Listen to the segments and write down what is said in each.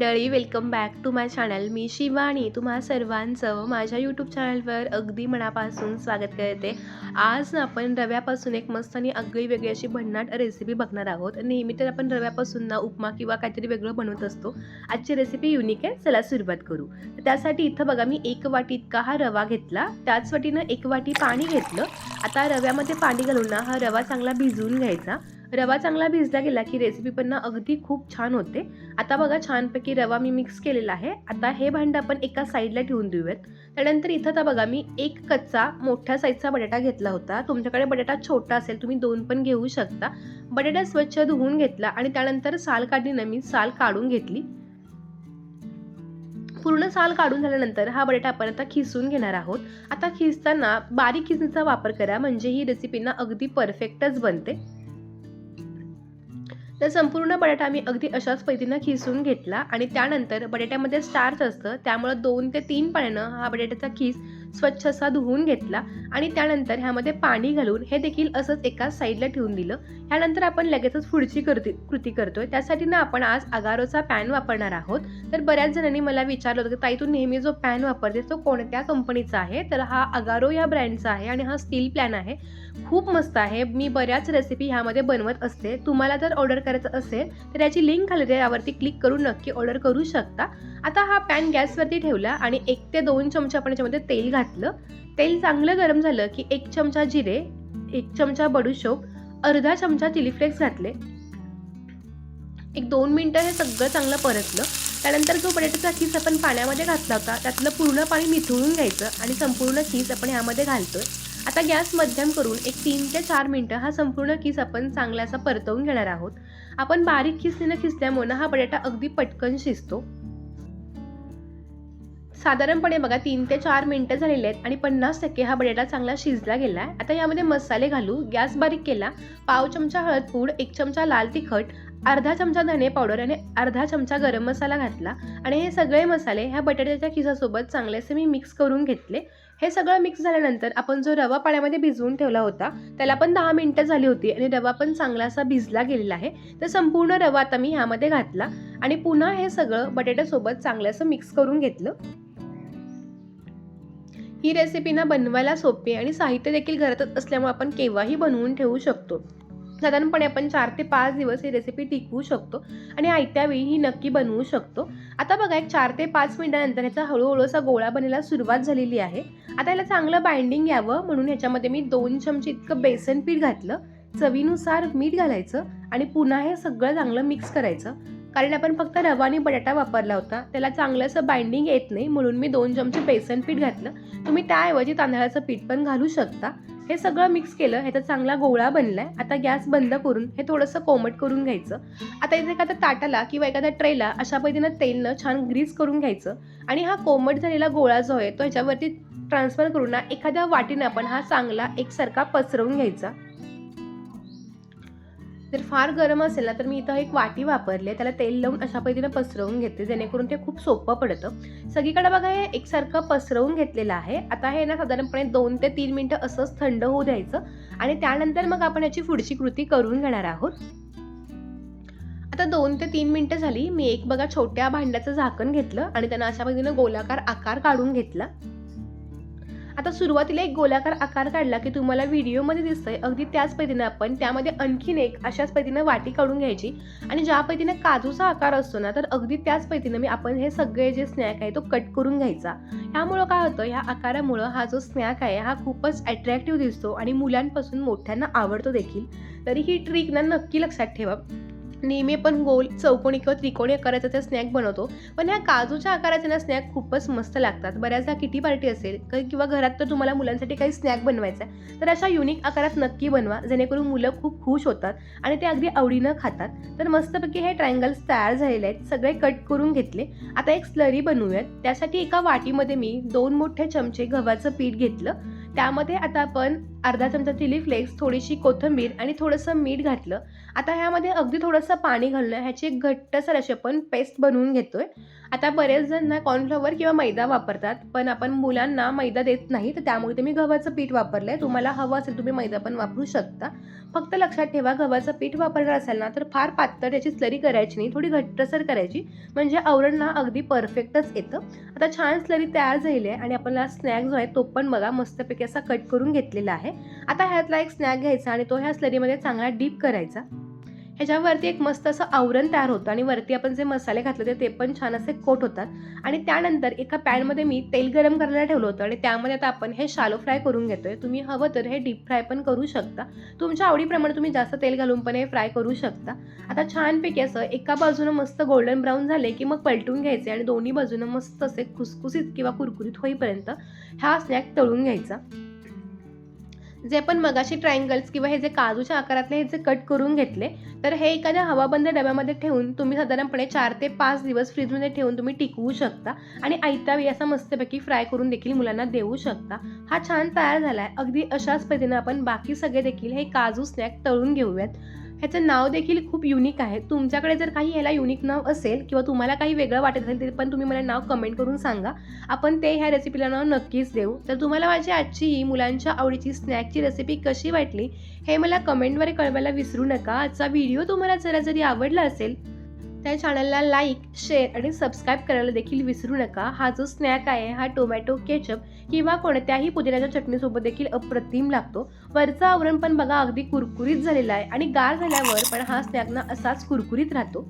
मंडळी welcome back to my channel मी शिवानी तुम्हा सर्वांचं माझ्या यूट्यूब चॅनलवर अगदी मनापासून स्वागत करते. आज आपण रव्यापासून एक मस्त आणि अगदी वेगळी अशी भन्नाट रेसिपी बघणार आहोत. नेहमी तर आपण रव्यापासून ना उपमा किंवा काहीतरी वेगळं बनवत असतो. आजची रेसिपी युनिक आहे चला सुरुवात करू. त्यासाठी इथं बघा मी एक वाटी इतका हा रवा घेतला. त्याच वाटीनं एक वाटी पाणी घेतलं. आता रव्यामध्ये पाणी घालून ना हा रवा चांगला भिजवून घ्यायचा. रवा चांगला भिजला गेला की रेसिपी पण ना अगदी खूप छान होते. आता बघा छानपैकी रवा मी मिक्स केलेला आहे. आता हे भांडं आपण एका साईडला ठेवून देऊयात. त्यानंतर इथं तर बघा मी एक कच्चा मोठ्या साईजचा बटाटा घेतला होता. तुमच्याकडे बटाटा छोटा असेल तुम्ही दोन पण घेऊ शकता. बटाटा स्वच्छ धुवून घेतला आणि त्यानंतर साल काढलीनं मी साल काढून घेतली. पूर्ण साल काढून झाल्यानंतर हा बटाटा आपण आता खिसून घेणार आहोत. आता खिसताना बारीक खिसणीचा वापर करा म्हणजे ही रेसिपींना अगदी परफेक्टच बनते. तर संपूर्ण बटाटा मी अगदी अशाच पद्धतीनं खिसून घेतला आणि त्यानंतर बटाट्यामध्ये स्टार्च असतं त्यामुळं दोन ते तीन पाण्यानं हा बटाट्याचा खीस स्वच्छ असा धुवून घेतला आणि त्यानंतर ह्यामध्ये पाणी घालून हे देखील असंच एका साईडला ठेवून दिलं. ह्यानंतर आपण लगेचच पुढची कृती कृती करतोय. त्यासाठी ना आपण आज अगारोचा पॅन वापरणार आहोत. तर बऱ्याच जणांनी मला विचारलं होतं की ताई तू नेहमी जो पॅन वापरते तो कोणत्या कंपनीचा आहे? तर हा अगारो या ब्रँडचा आहे आणि हा स्टील प्लॅन आहे. खूप मस्त आहे. मी बऱ्याच रेसिपी ह्यामध्ये बनवत असते. तुम्हाला जर ऑर्डर करायचं असेल तर याची लिंक खाली आहे, यावरती क्लिक करून नक्की ऑर्डर करू शकता. आता हा पॅन गॅसवरती ठेवला आणि एक ते दोन चमचे आपण याच्यामध्ये तेल घातलं. तेल चांगलं गरम झालं की एक चमचा जिरे एक चमचा बडूशोप अर्धा चमचा चिली फ्लेक्स घातले. एक दोन मिनटं हे सगळं चांगलं परतलं. त्यानंतर जो बटाट्याचा खीस आपण पाण्यामध्ये घातला होता त्यातलं पूर्ण पाणी निथळून घ्यायचं आणि संपूर्ण खीस आपण ह्यामध्ये घालतोय. आता गॅस मध्यम करून एक तीन ते चार मिनटं हा संपूर्ण खीस आपण चांगला असा परतवून घेणार आहोत. आपण बारीक खिसणीनं खिसल्यामुळं हा बटाटा अगदी पटकन शिजतो. साधारणपणे बघा तीन ते चार मिनटं झालेले आहेत आणि पन्नास टक्के हा बटाटा चांगला शिजला गेला आहे आता यामध्ये मसाले घालू गॅस बारीक केला पाव चमचा हळद पूड एक चमचा लाल तिखट अर्धा चमचा धने पावडर आणि अर्धा चमचा गरम मसाला घातला आणि हे सगळे मसाले ह्या बटाट्याच्या खिसासोबत चांगले असे मी मिक्स करून घेतले. हे सगळं मिक्स झाल्यानंतर आपण जो रवा पाण्यामध्ये भिजवून ठेवला होता त्याला पण दहा मिनटं झाली होती आणि रवा पण चांगला असा भिजला गेलेला आहे. तर संपूर्ण रवा आता मी ह्यामध्ये घातला आणि पुन्हा हे सगळं बटाट्यासोबत चांगलं असं मिक्स करून घेतलं. ही रेसिपी ना बनवायला सोपी आणि साहित्य देखील घरातच असल्यामुळे आपण केव्हाही बनवून ठेवू शकतो. साधारणपणे आपण चार ते पाच दिवस ही रेसिपी टिकवू शकतो आणि आयत्या वेळी ही नक्की बनवू शकतो. आता बघा एक चार ते पाच मिनिटानंतर ह्याचा हळूहळू असा गोळा बनायला सुरुवात झालेली आहे. आता याला चांगलं बाइंडिंग यावं म्हणून ह्याच्यामध्ये मी दोन चमचे इतकं बेसन पीठ घातलं. चवीनुसार मीठ घालायचं आणि पुन्हा हे सगळं चांगलं मिक्स करायचं. कारण आपण फक्त रवा आणि बटाटा वापरला होता. त्याला चांगलं असं बाइंडिंग येत नाही. म्हणून मी दोन चमचे बेसन पीठ घातलं. तुम्ही त्याऐवजी तांदळाचं पीठ पण घालू शकता. हे सगळं मिक्स केलं ह्याचा चांगला गोळा बनलाय. आता गॅस बंद करून हे थोडंसं कोमट करून घ्यायचं. आता इथे एखाद्या ताटाला किंवा एखाद्या ट्रेला अशा पद्धतीनं तेलनं छान ग्रीस करून घ्यायचं. आणि हा कोमट झालेला गोळा जो आहे तो ह्याच्यावरती ट्रान्सफर करून ना एखाद्या वाटीने आपण हा चांगला एकसारखा पसरवून घ्यायचा. जर फार गरम असेल ना तर मी इथं एक वाटी वापरली त्याला तेल लावून अशा पद्धतीनं पसरवून घेते जेणेकरून ते खूप सोपं पडतं. सगळीकडे बघा हे एकसारखं पसरवून घेतलेलं आहे. आता हे ना साधारणपणे दोन ते तीन मिनटं असंच थंड होऊ द्यायचं. आणि त्यानंतर मग आपण याची पुढची कृती करून घेणार आहोत. आता दोन ते तीन मिनटं झाली. मी एक बघा छोट्या भांड्याचं झाकण घेतलं आणि त्यांना अशा पद्धतीनं गोलाकार आकार काढून घेतला. आता सुरुवातीला एक गोलाकार आकार काढला की तुम्हाला व्हिडिओमध्ये दिसतंय. अगदी त्याच पद्धतीनं आपण त्यामध्ये आणखीन एक अशाच पद्धतीनं वाटी काढून घ्यायची. आणि ज्या पद्धतीनं काजूचा आकार असतो ना तर अगदी त्याच पद्धतीनं मी आपण हे सगळे जे स्नॅक आहे तो कट करून घ्यायचा. ह्यामुळं काय होतं ह्या आकारामुळं हा जो स्नॅक आहे हा खूपच अट्रॅक्टिव्ह दिसतो आणि मुलांपासून मोठ्यांना आवडतो देखील. तरी ही ट्रिक ना नक्की लक्षात ठेवा. नेहमी पण गोल चौकोनी किंवा त्रिकोणी आकाराचा त्या स्नॅक बनवतो. पण ह्या काजूच्या आकाराचे ना स्नॅक खूपच मस्त लागतात. बऱ्याचदा किटी पार्टी असेल किंवा घरात तर तुम्हाला मुलांसाठी काही स्नॅक बनवायचा आहे तर अशा युनिक आकारात नक्की बनवा जेणेकरून मुलं खूप खुश होतात आणि ते अगदी आवडीनं खातात. तर मस्तपैकी हे ट्रायंगल्स तयार झालेले आहेत सगळे कट करून घेतले. आता एक स्लरी बनवूयात. त्यासाठी एका वाटीमध्ये मी दोन मोठे चमचे गव्हाचं पीठ घेतलं. त्यामध्ये आता आपण अर्धा चमचा चिली फ्लेक्स थोडीशी कोथिंबीर आणि थोडंसं मीठ घातलं. आता ह्यामध्ये अगदी थोडंसं पाणी घालणं ह्याची एक घट्टसर अशी आपण पेस्ट बनवून घेतोय. आता बरेच जण ना कॉर्नफ्लॉवर किंवा मैदा वापरतात पण आपण मुलांना मैदा देत नाही तर त्यामुळे ते मी गव्हाचं पीठ वापरलंय. तुम्हाला हवं असेल तुम्ही मैदा पण वापरू शकता. फक्त लक्षात ठेवा गव्हाचं पीठ वापरणार असाल ना तर फार पातळ याची स्लरी करायची नाही थोडी घट्टसर करायची. म्हणजे आवरण ना अगदी परफेक्टच येतं. आता छान स्लरी तयार झाली आहे आणि आपल्याला स्नॅक जो आहे तो पण बघा मस्तपैकी असा कट करून घेतलेला आहे. आता ह्यातला एक स्नॅक घ्यायचा आणि तो ह्या स्लरीमध्ये चांगला डीप करायचा. ह्याच्यावरती एक मस्त असं आवरण तयार होतं आणि वरती आपण जे मसाले घातले होते ते पण छान असे कोट होतात. आणि त्यानंतर एका पॅनमध्ये मी तेल गरम करायला ठेवलं होतं आणि त्यामध्ये आता आपण हे शालो फ्राय करून घेतोय. तुम्ही हवं तर हे डीप फ्राय पण करू शकता. तुमच्या आवडीप्रमाणे तुम्ही जास्त तेल घालून पण हे फ्राय करू शकता. आता छानपैकी असं एका बाजूनं मस्त गोल्डन ब्राऊन झाले की मग पलटून घ्यायचे आणि दोन्ही बाजूनं मस्त असे खुसखुसीत किंवा कुरकुरीत होईपर्यंत हा स्नॅक तळून घ्यायचा. जे आपण मगाशी ट्रायंगल्स किंवा हे जे काजूच्या आकारातले हे जे कट करून घेतले तर हे एखाद्या हवाबंद डब्यामध्ये ठेवून तुम्ही साधारणपणे चार ते पाच दिवस फ्रीजमध्ये ठेवून तुम्ही टिकवू शकता आणि आयत्या असा मस्तपैकी फ्राय करून देखील मुलांना देऊ शकता. हा छान तयार झाला आहे अगदी अशाच पद्धतीने आपण बाकी सगळे देखील हे काजू स्नॅक तळून घेऊयात. ह्याचं नाव देखील खूप युनिक आहे. तुमच्याकडे जर काही ह्याला युनिक नाव असेल किंवा तुम्हाला काही वेगळं वाटत असेल तरी पण तुम्ही मला नाव कमेंट करून सांगा. आपण ते ह्या रेसिपीला नाव नक्कीच देऊ. तर तुम्हाला माझी आजची ही मुलांच्या आवडीची स्नॅकची रेसिपी कशी वाटली हे मला कमेंटद्वारे कळवायला विसरू नका. आजचा व्हिडिओ तुम्हाला जरा जरी आवडला असेल त्या चॅनलला लाईक शेअर आणि सबस्क्राईब करायला देखील विसरू नका. हा जो स्नॅक आहे हा टोमॅटो केचप किंवा कोणत्याही पुदिन्याच्या चटणीसोबत देखील अप्रतिम लागतो. वरचं आवरण पण बघा अगदी कुरकुरीत झालेला आहे आणि गार झाल्यावर पण हा स्नॅक ना असाच कुरकुरीत राहतो.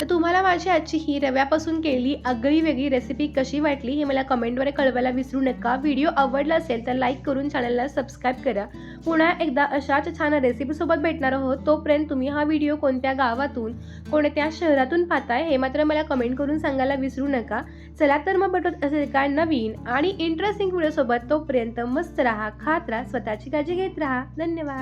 तर तुम्हाला माझी आजची ही रव्यापासून केलेली आगळी वेगळी रेसिपी कशी वाटली हे मला कमेंटद्वारे कळवायला विसरू नका. व्हिडिओ आवडला असेल तर लाईक करून चॅनलला सबस्क्राईब करा. पुन्हा एकदा अशाच छान रेसिपीसोबत भेटणार आहोत. तोपर्यंत तुम्ही हा व्हिडिओ कोणत्या गावातून कोणत्या शहरातून पाहताय हे मात्र मला कमेंट करून सांगायला विसरू नका. चला तर मग भेटत असेल काय नवीन आणि इंटरेस्टिंग व्हिडिओसोबत तोपर्यंत मस्त राहा खात राहा स्वतःची काळजी घेत राहा. धन्यवाद.